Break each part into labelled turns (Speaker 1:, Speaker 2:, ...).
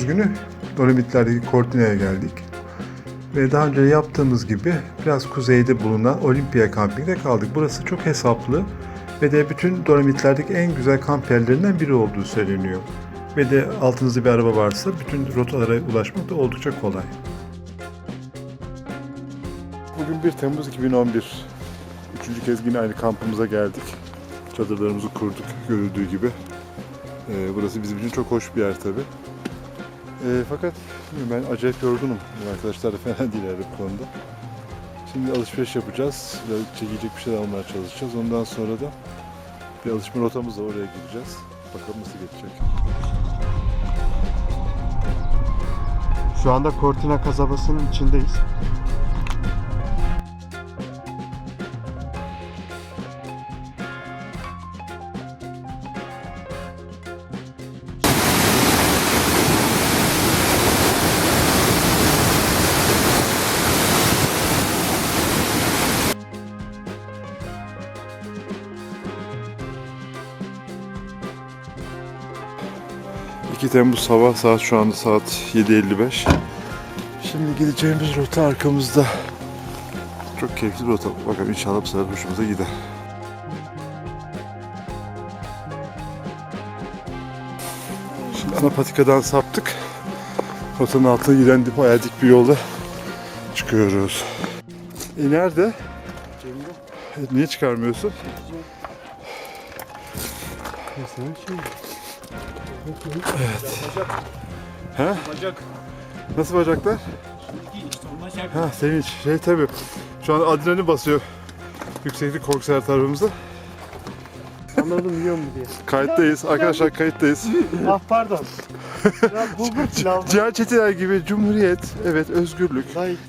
Speaker 1: Temmuz günü Dolomitlerdeki Cortina'ya geldik. Ve daha önce yaptığımız gibi biraz kuzeyde bulunan Olympia Camping'de kaldık. Burası çok hesaplı ve de bütün Dolomitlerdeki en güzel kamp yerlerinden biri olduğu söyleniyor. Ve de altınızda bir araba varsa bütün rotalara ulaşmak da oldukça kolay. Bugün 1 Temmuz 2011. Üçüncü kez yine aynı kampımıza geldik. Çadırlarımızı kurduk görüldüğü gibi. Ee, burası bizim için çok hoş bir yer tabi. fakat ben acayip yorgunum. Arkadaşlar da fena değiller bu konuda. Şimdi alışveriş yapacağız. Çekecek bir şeyler almaya çalışacağız. Ondan sonra da bir alışma rotamız var oraya gideceğiz. Bakalım nasıl geçecek.
Speaker 2: Şu anda Cortina kasabasının içindeyiz.
Speaker 1: Temmuz sabah saat şu anda saat 7.55. Şimdi gideceğimiz rota arkamızda. Çok keyifli bir rota. Bakalım inşallah bu sefer hoşumuza gider. Şimdi ana patikadan saptık. Rotanın altına giden dip dik bir yolda çıkıyoruz. E nerede? E, niye çıkarmıyorsun? He?
Speaker 3: Bacak.
Speaker 1: Nasıl bacaklar?
Speaker 3: Bacak.
Speaker 1: Ha sevinç. Şey tabii. Şu an adrenalin basıyor. Yükseklik korkusu her tarafımızda.
Speaker 2: Anladım yiyor mu diye.
Speaker 1: Kayıttayız. Arkadaşlar kayıttayız.
Speaker 2: Ah pardon. Ya bulgur pilavı.
Speaker 1: Cihan Çetiner gibi cumhuriyet, evet özgürlük,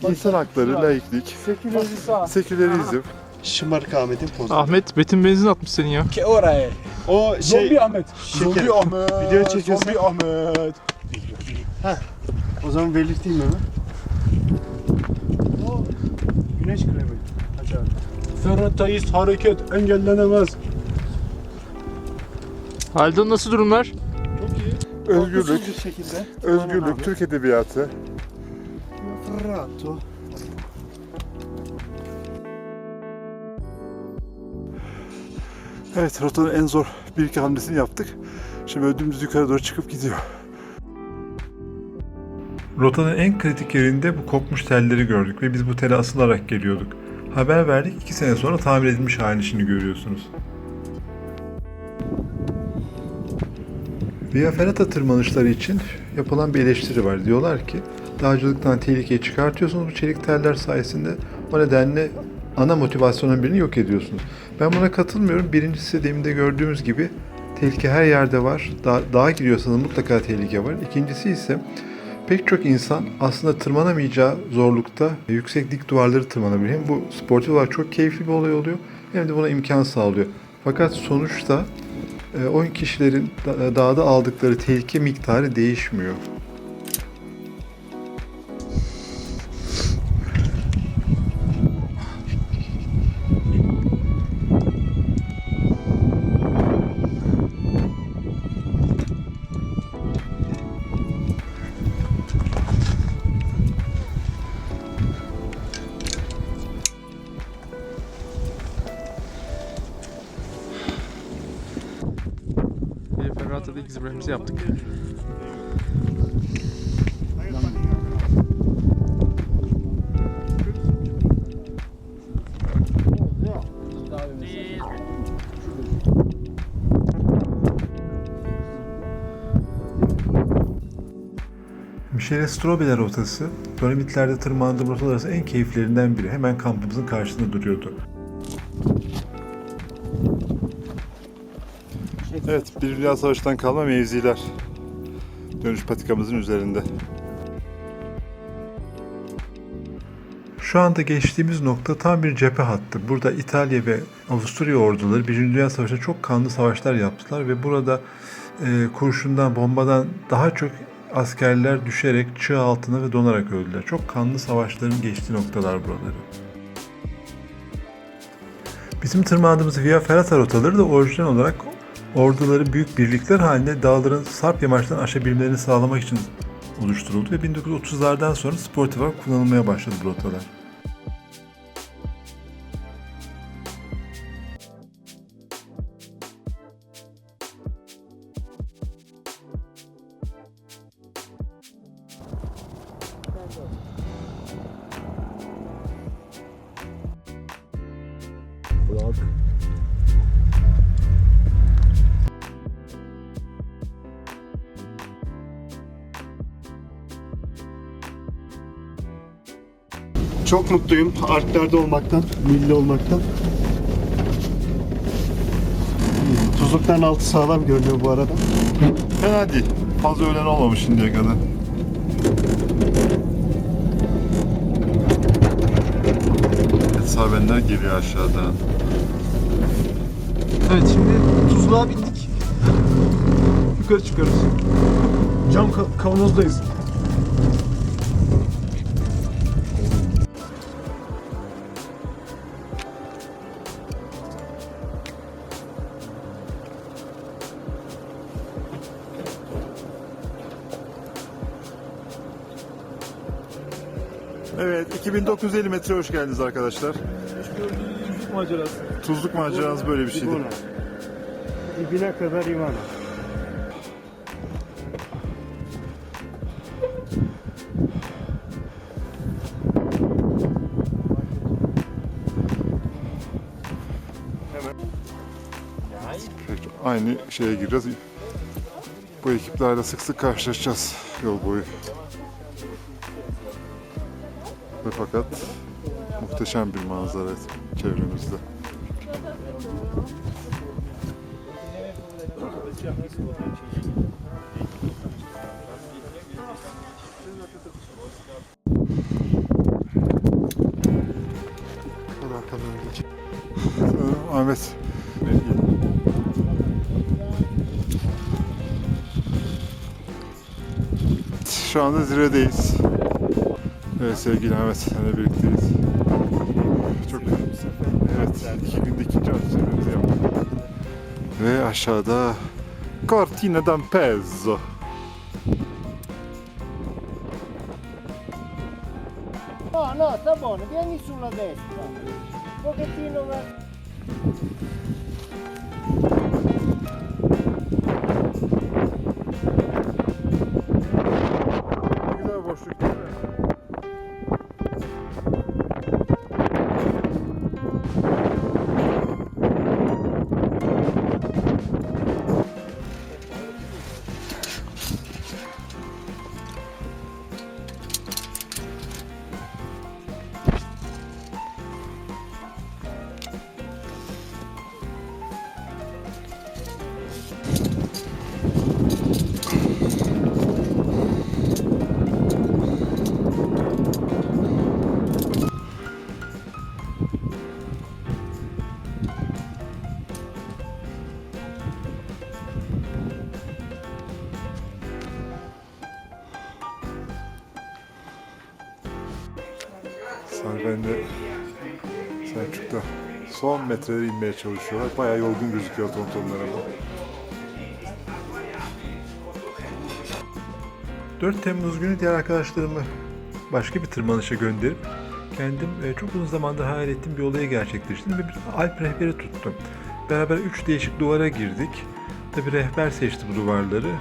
Speaker 1: insan hakları, laiklik,
Speaker 2: Sekülerizm.
Speaker 1: sekülerizm.
Speaker 2: Şımarık Ahmet'in pozu.
Speaker 4: Ahmet Betin benzin atmış senin ya.
Speaker 3: Ke oraya.
Speaker 2: O şey
Speaker 3: Zombi Ahmet.
Speaker 2: şeker.
Speaker 3: Zombi Ahmet.
Speaker 2: Video çekiyorsun.
Speaker 3: Zombi Ahmet.
Speaker 2: o zaman belirteyim hemen. O güneş kremi. Acayip.
Speaker 3: Ferhatayız hareket engellenemez.
Speaker 4: Haldun nasıl durumlar?
Speaker 1: Özgürlük,
Speaker 2: Korkusuz bir şekilde.
Speaker 1: özgürlük, Türk edebiyatı.
Speaker 2: Rato.
Speaker 1: Evet, rotanın en zor bir iki hamlesini yaptık. Şimdi ödümüz yukarı doğru çıkıp gidiyor. Rotanın en kritik yerinde bu kopmuş telleri gördük ve biz bu tele asılarak geliyorduk. Haber verdik, iki sene sonra tamir edilmiş halini görüyorsunuz. Via Ferrata tırmanışları için yapılan bir eleştiri var. Diyorlar ki dağcılıktan tehlikeyi çıkartıyorsunuz bu çelik teller sayesinde. O nedenle ana motivasyonun birini yok ediyorsunuz. Ben buna katılmıyorum. Birincisi demin de gördüğümüz gibi tehlike her yerde var. Da dağa giriyorsanız mutlaka tehlike var. İkincisi ise pek çok insan aslında tırmanamayacağı zorlukta yüksek dik duvarları tırmanabiliyor. Hem bu sportif olarak çok keyifli bir olay oluyor hem de buna imkan sağlıyor. Fakat sonuçta e, o kişilerin da- dağda aldıkları tehlike miktarı değişmiyor. Michele Strobel rotası, Dolomitlerde tırmandığım rotalar arasında en keyiflerinden biri. Hemen kampımızın karşısında duruyordu. Evet, bir Dünya Savaşı'ndan kalma mevziler. Dönüş patikamızın üzerinde. Şu anda geçtiğimiz nokta tam bir cephe hattı. Burada İtalya ve Avusturya orduları Birinci Dünya Savaşı'nda çok kanlı savaşlar yaptılar ve burada e, kurşundan, bombadan daha çok askerler düşerek çığ altına ve donarak öldüler. Çok kanlı savaşların geçtiği noktalar buraları. Bizim tırmandığımız Via Ferrata rotaları da orijinal olarak orduları büyük birlikler halinde dağların sarp yamaçlarını aşabilmelerini sağlamak için oluşturuldu ve 1930'lardan sonra sportif olarak kullanılmaya başladı bu rotalar.
Speaker 2: Çok mutluyum Alplerde olmaktan, milli olmaktan. Tuzlukların altı sağlam görünüyor bu arada.
Speaker 1: Fena değil. Fazla ölen olmamış şimdiye kadar. Sabenler geliyor aşağıdan.
Speaker 4: Evet şimdi tuzluğa bindik. Yukarı çıkıyoruz. Cam ka- kavanozdayız.
Speaker 1: 2950 metre hoş geldiniz arkadaşlar.
Speaker 4: Macerası.
Speaker 1: Tuzluk maceranız böyle bir şeydi.
Speaker 2: İvana. Dibine kadar Ivana.
Speaker 1: Peki, aynı şeye gireceğiz. Bu ekiplerle sık sık karşılaşacağız yol boyu. Fakat muhteşem bir manzara çevremizde. Ahmet. Şu anda zirvedeyiz. Evet sevgili Ahmet, seninle birlikteyiz. Çok Evet, iki günde ikinci antrenörümüzü yaptık. Ve aşağıda Cortina d'Ampezzo.
Speaker 5: No, no, sta buono, vieni sulla destra. Un pochettino verso.
Speaker 1: Son metreleri inmeye çalışıyorlar. Bayağı yorgun gözüküyor tontonlar ama. 4 Temmuz günü diğer arkadaşlarımı başka bir tırmanışa gönderip kendim e, çok uzun zamandır hayal ettiğim bir olayı gerçekleştirdim ve bir Alp rehberi tuttum. Beraber 3 değişik duvara girdik. Tabi rehber seçti bu duvarları.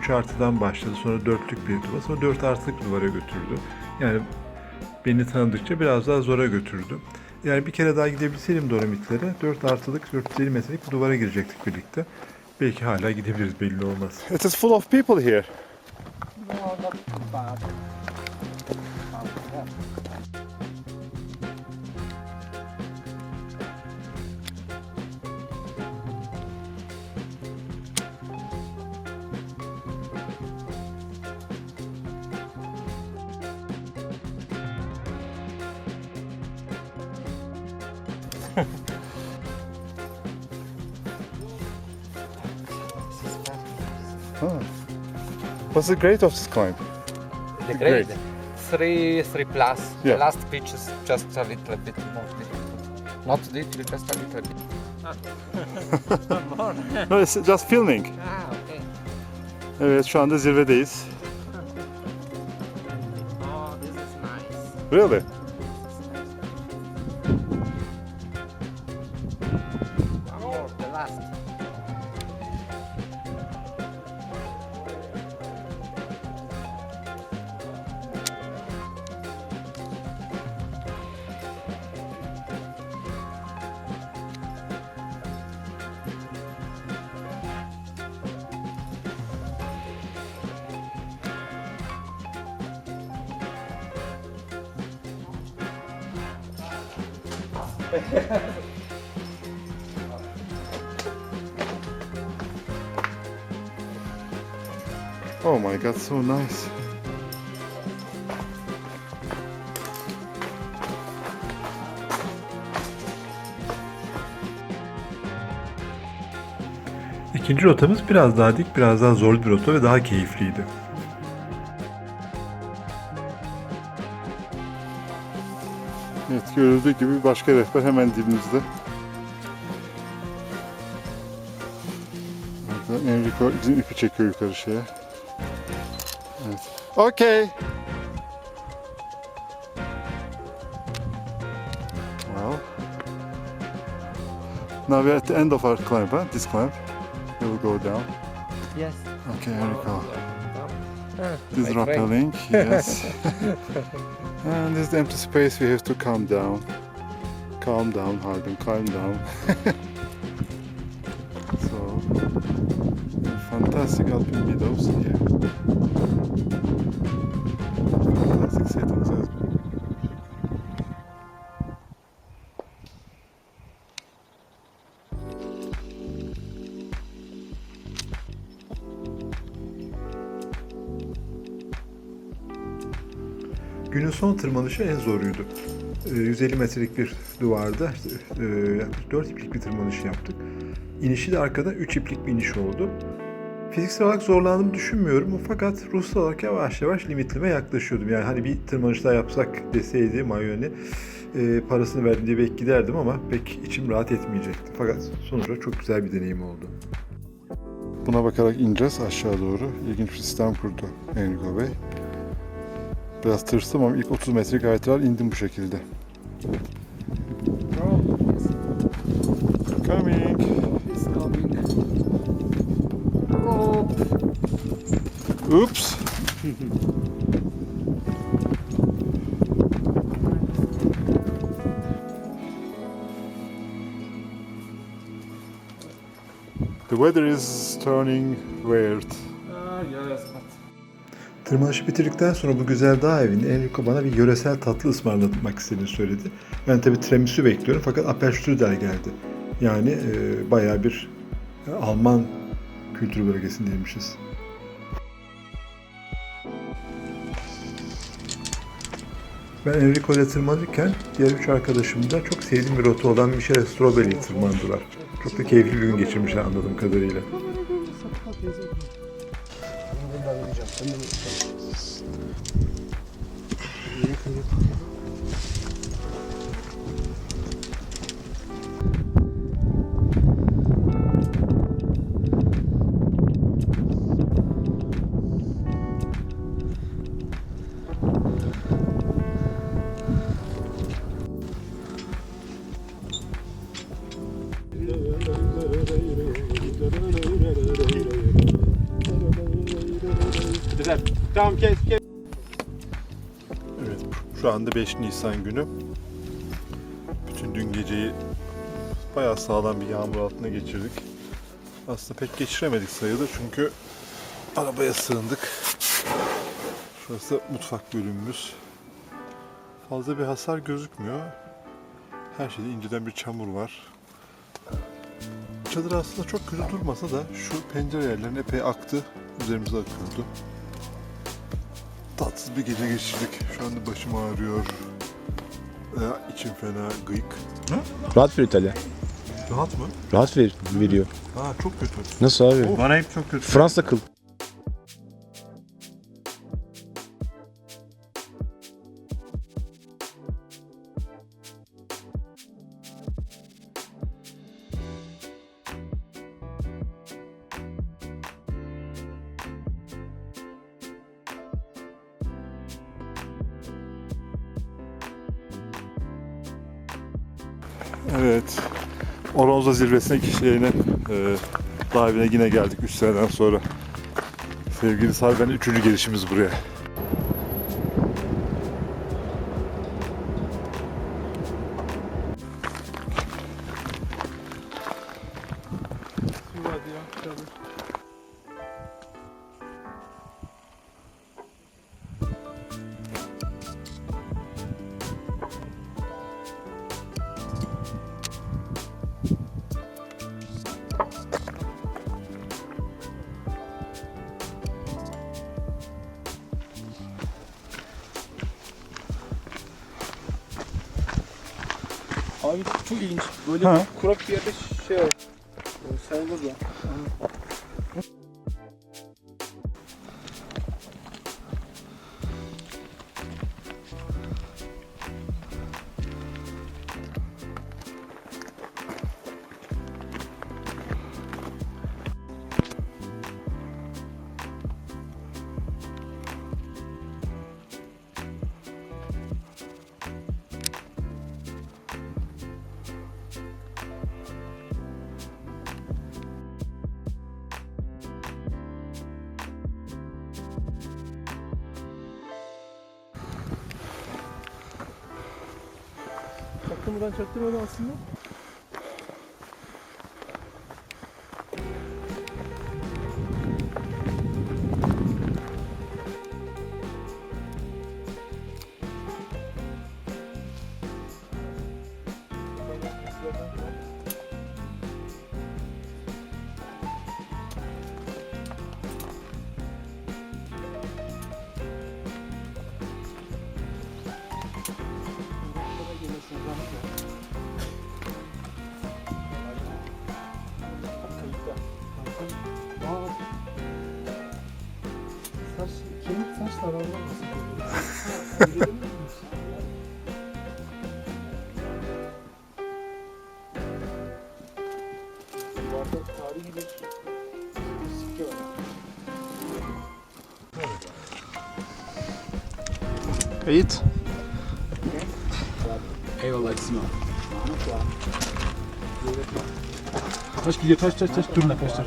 Speaker 1: 3 artıdan başladı. Sonra dörtlük bir duvar. Sonra 4 artılık duvara götürdü. Yani beni tanıdıkça biraz daha zora götürdü. Yani bir kere daha gidebilseydim Dolomitlere 4 artılık 450 metrelik bir duvara girecektik birlikte. Belki hala gidebiliriz belli olmaz. It is full of people here.
Speaker 5: No, not bad.
Speaker 1: The grade of this climb?
Speaker 6: The
Speaker 1: Great.
Speaker 6: grade? Three, three plus.
Speaker 1: Yeah.
Speaker 6: The last pitch is just a little bit more difficult. Not difficult, just a little bit.
Speaker 1: no, it's just filming.
Speaker 6: Ah, okay.
Speaker 1: Evet şu anda zirvedeyiz.
Speaker 6: Oh, this is nice.
Speaker 1: Really? Oh my god, so nice.
Speaker 4: İkinci rotamız biraz daha dik, biraz daha zorlu bir rota ve daha keyifliydi.
Speaker 1: Evet görüldüğü gibi başka rehber hemen dibimizde. Burada Enrico bizim ipi çekiyor yukarı şeye. Evet. Okay. Well. Now we're at the end of our climb, huh? This climb. We will go down.
Speaker 6: Yes.
Speaker 1: Okay, here
Speaker 6: we go.
Speaker 1: This is
Speaker 6: my friend.
Speaker 1: rappelling, yes. and this is the empty space we have to calm down. Calm down, Hardin, calm down. so, fantastic alpine meadows here. Settings well.
Speaker 4: Günün son tırmanışı en zoruydu. Ee, 150 metrelik bir duvarda e, yaklaşık 4 iplik bir tırmanış yaptık. İnişi de arkadan 3 iplik bir iniş oldu. Fiziksel olarak zorlandığımı düşünmüyorum fakat ruhsal olarak yavaş yavaş limitime yaklaşıyordum. Yani hani bir tırmanış daha yapsak deseydi Mayoni e, parasını verdim diye belki giderdim ama pek içim rahat etmeyecekti. Fakat sonuçta çok güzel bir deneyim oldu.
Speaker 1: Buna bakarak ineceğiz aşağı doğru. İlginç bir sistem kurdu Enrico Bey. Biraz tırstım ama ilk 30 metre gayet rahat indim bu şekilde. Coming. Oops. The weather is turning weird.
Speaker 7: Ah, yes, but
Speaker 4: Tırmanışı bitirdikten sonra bu güzel dağ evinde Enrico bana bir yöresel tatlı ısmarlatmak istediğini söyledi. Ben tabii tiramisu bekliyorum fakat Apfelstrudel geldi. Yani e, bayağı bir e, Alman kültür bölgesindeymişiz. Ben Enrico ile tırmanırken diğer üç arkadaşım da çok sevdiğim bir rota olan Michel Strobel'i tırmandılar. Çok da keyifli bir gün geçirmişler anladığım kadarıyla.
Speaker 1: Anda 5 Nisan günü. Bütün dün geceyi bayağı sağlam bir yağmur altında geçirdik. Aslında pek geçiremedik sayılır çünkü arabaya sığındık. Şurası mutfak bölümümüz. Fazla bir hasar gözükmüyor. Her şeyde inceden bir çamur var. Çadır aslında çok kötü durmasa da şu pencere yerlerin epey aktı. Üzerimize akıyordu. Tatsız bir gece geçirdik. Şu anda başım ağrıyor. Ee, içim fena gıyık.
Speaker 8: Rahat ver İtalya.
Speaker 1: Rahat mı?
Speaker 8: Rahat ver, veriyor.
Speaker 1: Ha çok kötü.
Speaker 8: Nasıl abi?
Speaker 1: Bana hep çok kötü.
Speaker 8: Fransa kıl.
Speaker 1: Oronzo zirvesine kişilerine e, davine yine geldik 3 seneden sonra. Sevgili Sarben'in üçüncü gelişimiz buraya.
Speaker 4: Çaktırmadan çaktırmadan aslında.
Speaker 9: Kayıt.
Speaker 4: Eyvallah İsmail. Taş gidiyor taş taş taş durun arkadaşlar.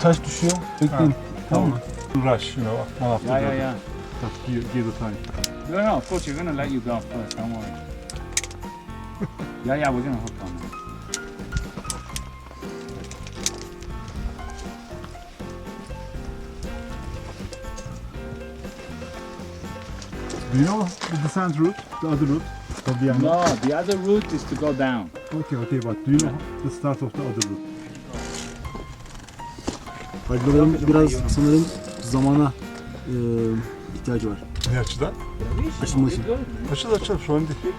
Speaker 4: Taş düşüyor. Bekleyin. Tamam mı?
Speaker 1: Rush, you know, one after
Speaker 3: Yeah,
Speaker 1: the
Speaker 3: yeah,
Speaker 1: other.
Speaker 3: yeah.
Speaker 1: Just give, give the time.
Speaker 3: No, no, of course, you're gonna let you go first, don't worry. yeah, yeah, we're gonna hook on
Speaker 1: Do you know the descent route, the other route of the?
Speaker 3: No, the other route is to go down.
Speaker 1: Okay, okay, but do you know the start of the other route?
Speaker 10: Hacıların biraz sanırım zamana e, ihtiyacı var.
Speaker 1: Ne açıdan?
Speaker 10: Açılma için.
Speaker 1: Açıl açıl, şu an değil.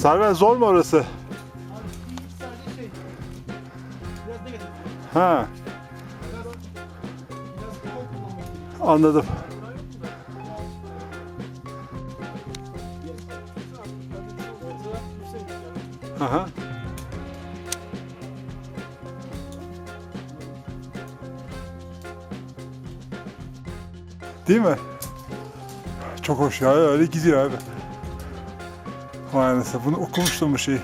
Speaker 1: Serven zor mu orası? Ha. Anladım. Aha. Değil mi? Çok hoş ya öyle gidiyor abi. Anasını bunu okumuştum bu şeyi.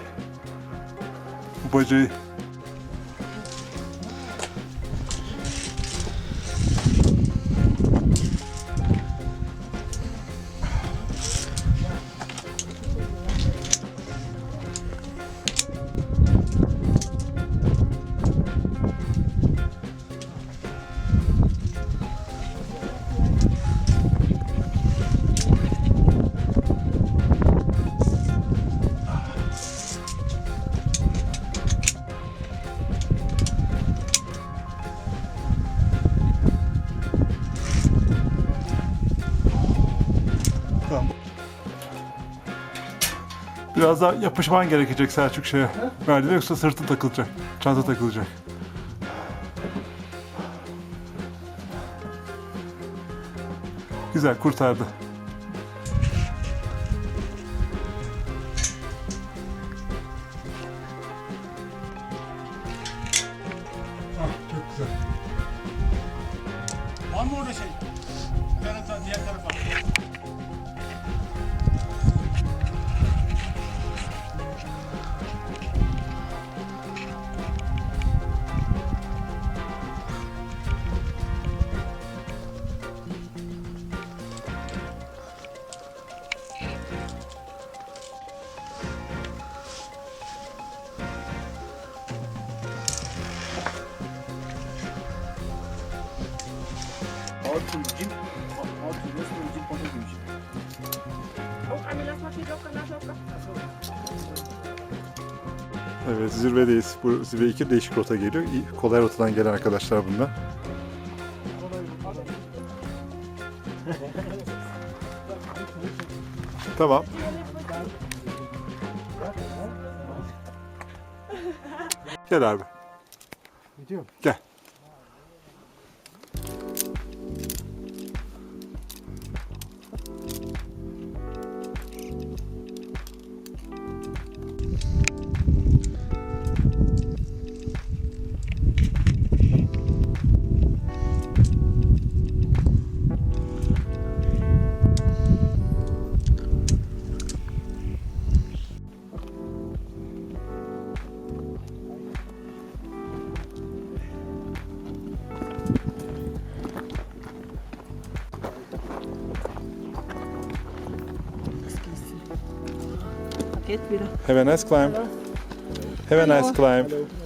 Speaker 1: Bu bacayı.
Speaker 11: Biraz daha yapışman gerekecek Selçuk şeye. Merdivene yoksa sırtın takılacak. Çanta takılacak. Güzel kurtardı. Zirvedeyiz. Bu zirve 2 değişik rota geliyor. Kolay rotadan gelen arkadaşlar bunlar. tamam. Gel abi.
Speaker 2: Gidiyorum.
Speaker 11: Gel. Have a nice climb. Have a nice climb.
Speaker 4: Yan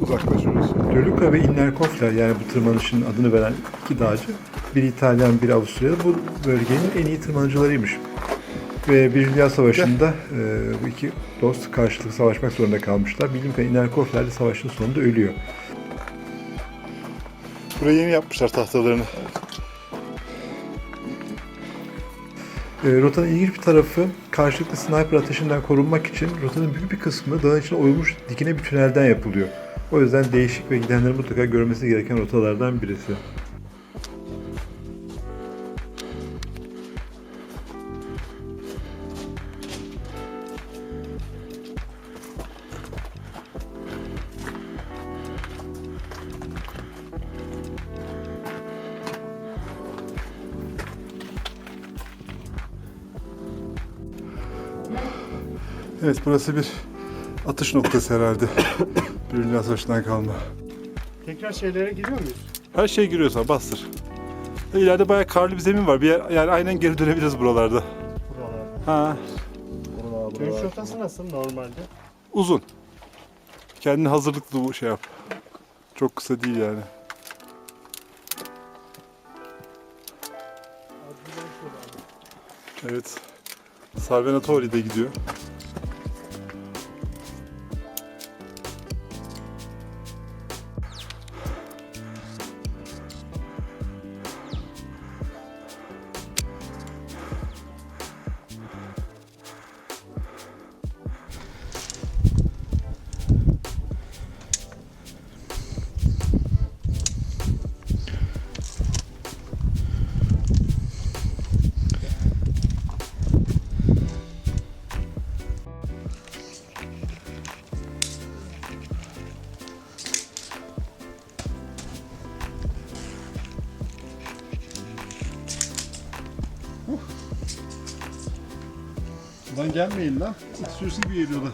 Speaker 11: Uzaklaşıyoruz.
Speaker 1: Dölüka ve Innerkofler yani bu tırmanışın adını veren iki dağcı. Bir İtalyan, bir Avusturyalı. Bu bölgenin en iyi tırmanıcılarıymış. Ve Bir Dünya Savaşı'nda e, bu iki dost karşılıklı savaşmak zorunda kalmışlar. Bildiğim kadarıyla Innerkofler de savaşın sonunda ölüyor.
Speaker 11: Burayı yeni yapmışlar tahtalarını.
Speaker 1: E, rotanın ilginç bir tarafı karşılıklı sniper ateşinden korunmak için rotanın büyük bir kısmı dağın içine oyulmuş dikine bir tünelden yapılıyor. O yüzden değişik ve gidenlerin mutlaka görmesi gereken rotalardan birisi.
Speaker 11: Evet burası bir atış noktası herhalde. Bir Dünya Savaşı'ndan kalma.
Speaker 2: Tekrar şeylere giriyor muyuz?
Speaker 11: Her şey giriyorsa bastır. İleride bayağı karlı bir zemin var. Bir yer, yani aynen geri dönebiliriz buralarda.
Speaker 2: Buralarda.
Speaker 11: Ha,
Speaker 2: Dönüş rotası nasıl normalde?
Speaker 11: uzun. Kendini hazırlıklı bu şey yap. Çok kısa değil yani. Evet. Salvenatori de gidiyor.
Speaker 4: Gelmeyin lan. İstiyorsun gibi geliyorlar.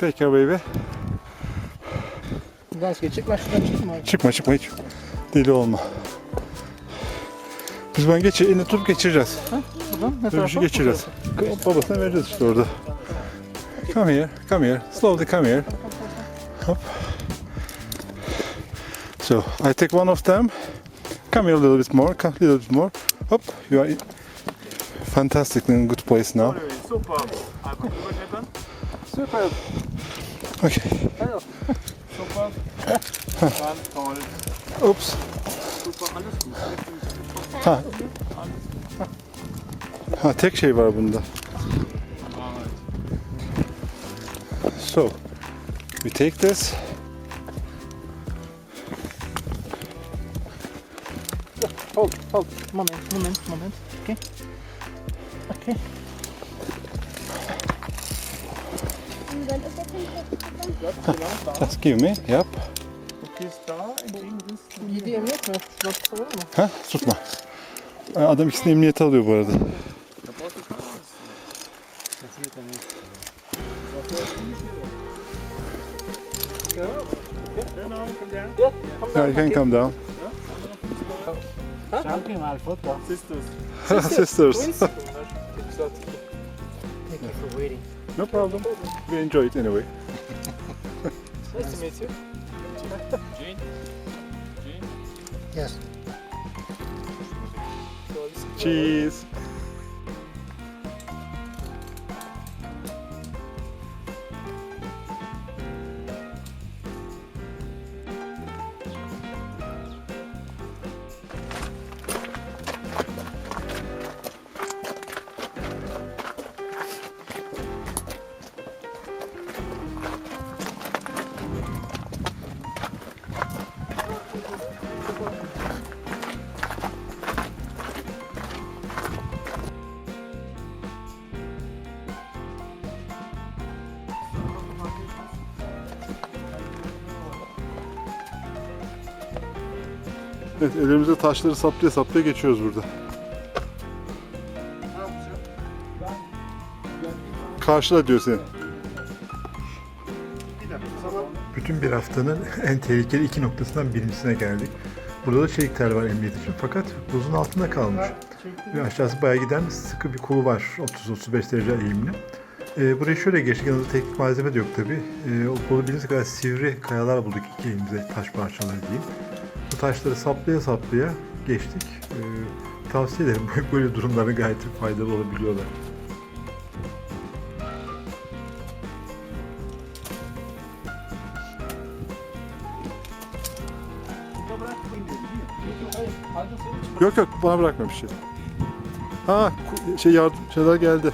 Speaker 11: Take care baby.
Speaker 4: Dans geçecek. Ben şuradan çıkayım abi.
Speaker 11: Çıkma çıkma hiç. Deli olma. Biz ben geçir, elini tutup geçireceğiz.
Speaker 4: Buradan ne
Speaker 11: bir
Speaker 4: tarafa?
Speaker 11: geçireceğiz. Babasına vereceğiz işte orada. Come here, come here. Slowly come here. Hop. So, I take one of them. Come here a little bit more, come a little bit more. Hop, you are in fantastic in good place now.
Speaker 3: Super.
Speaker 11: Okay.
Speaker 3: Super. Ganz toll. Super, alles gut.
Speaker 11: Ha. Ha tek şey var bunda. So, we take this.
Speaker 4: Hold, hold. Moment, moment, moment. Okay. Okay.
Speaker 11: Give me.
Speaker 4: Tutsa olur mu?
Speaker 11: Tutma. Adam ikisini emniyete alıyor bu arada.
Speaker 3: Genau, komm down.
Speaker 11: Yeah, you can come down.
Speaker 6: Schaut mir mal Foto.
Speaker 3: Sisters.
Speaker 11: Sisters.
Speaker 4: Twins?
Speaker 6: Thank you for waiting.
Speaker 11: No problem. We enjoy it anyway.
Speaker 4: Nice to meet you.
Speaker 3: Jane. Jane.
Speaker 6: Yes.
Speaker 11: Cheese. Evet elimize taşları saplaya saplaya geçiyoruz burada. Karşıla diyor seni.
Speaker 1: Bütün bir haftanın en tehlikeli iki noktasından birincisine geldik. Burada da çelik tel var emniyet için fakat buzun altında kalmış. Ve aşağısı bayağı giden sıkı bir kolu var 30-35 derece eğimli. Ee, buraya şöyle geçtik yanımızda teknik malzeme de yok tabi. Ee, o kadar sivri kayalar bulduk iki elimize taş parçaları diyeyim. Taşları saplaya saplaya geçtik. Ee, tavsiye ederim böyle durumlarda gayet faydalı olabiliyorlar.
Speaker 11: Yok yok bana bırakma bir şey. Ha şey yardım şeyler geldi.